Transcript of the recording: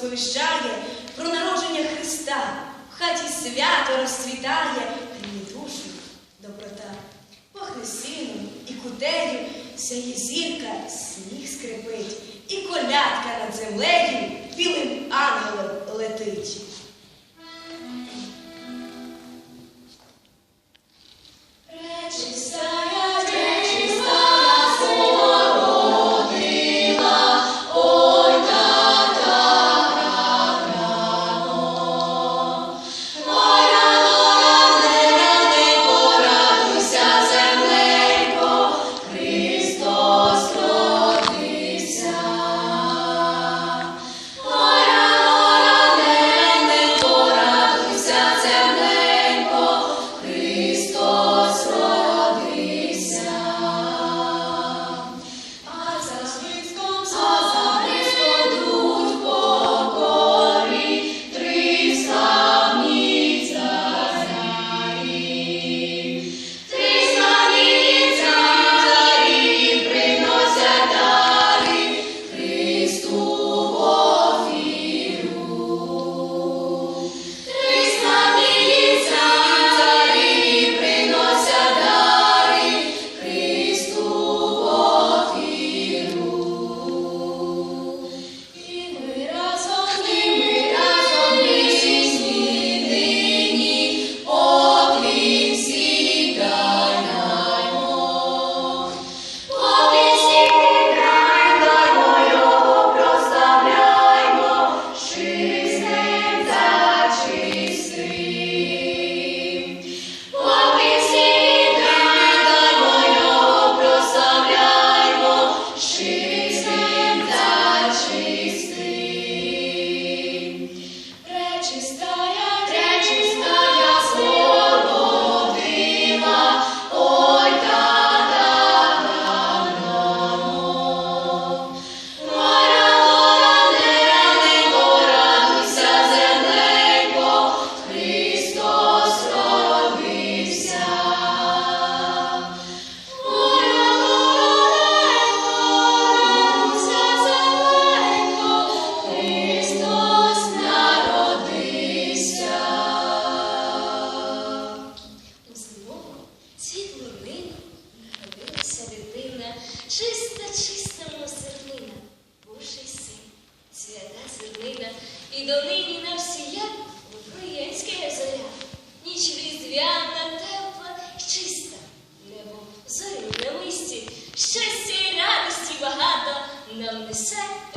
сповіщає про народження Христа, в хаті свято розцвітає, мені душу доброта. Пахне сином і кутею сяє зірка, сніг скрипить, і колядка над землею білим ангелом летить. say.